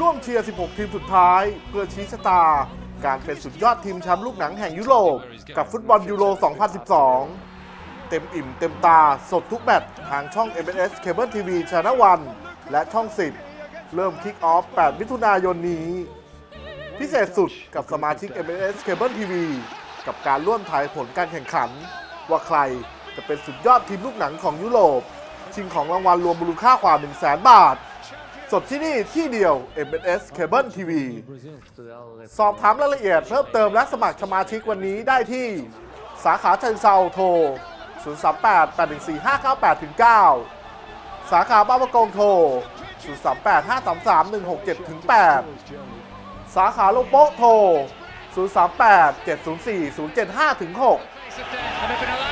ร่วมเชียร์ 16 ทีมสุดท้าย เพื่อชี้ชะตา การเป็นสุดยอดทีมแชมป์ลูกหนังแห่งยุโรป กับฟุตบอลยูโร 2012 เต็มอิ่มเต็มตาสดทุกแมตช์ทางช่อง MLS Cable TV Channel 1และช่อง 10 เริ่มคิกออฟ 8 มิถุนายนนี้ พิเศษสุดกับสมาชิก MLS Cable TV กับการร่วมทายผลการแข่งขัน ว่าใครจะเป็นสุดยอดทีมลูกหนังของยุโรป ชิงของรางวัลรวมมูลค่ากว่า 1 0 0 0 0แบาท สดที่นี่ที่เดียว MLS Cable TV สอบถามรายละเอียดเพิ่มเติมและสมัครสมาชิกวันนี้ได้ที่ สาขาเชิงเซาโทร 038 814 598 9สาขาบ้านประกงโทร 038 533 167 8สาขาลูกโป๊ะโทร 038 704 075 6